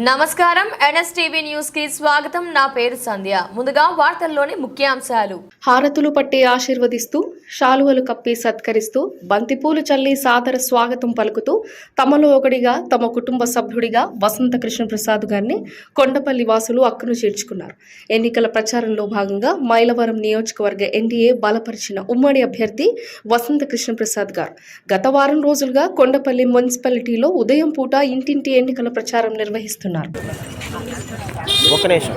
నమస్కారం. ఎన్ఎస్టీవీ న్యూస్కి స్వాగతం. నా పేరు సంధ్య. ముందుగా వార్తల్లోని ముఖ్యాంశాలు. హారతులు పట్టి ఆశీర్వదిస్తూ శాలువలు కప్పి సత్కరిస్తూ బంతిపూలు చల్లి సాదర స్వాగతం పలుకుతూ తమలో ఒకడిగా తమ కుటుంబ సభ్యుడిగా వసంత కృష్ణప్రసాద్ గారిని కొండపల్లి వాసులు అక్కును చేర్చుకున్నారు. ఎన్నికల ప్రచారంలో భాగంగా మైలవరం నియోజకవర్గ ఎన్డీఏ బలపరిచిన ఉమ్మడి అభ్యర్థి వసంత కృష్ణప్రసాద్ గారు. గత వారం రోజులుగా కొండపల్లి మున్సిపాలిటీలో ఉదయం పూట ఇంటింటి ఎన్నికల ప్రచారం నిర్వహిస్తున్నారు. నిమిషం.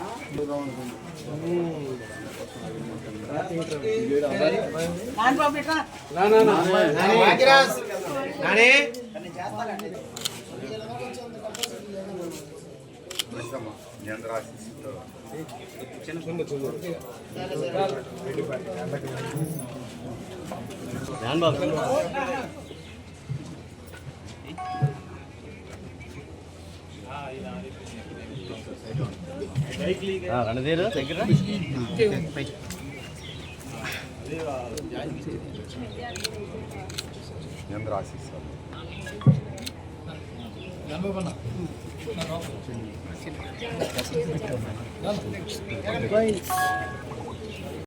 చిన్న బాబు. రణధీరు దగ్గర చంద్ర ఆశీస్సాలు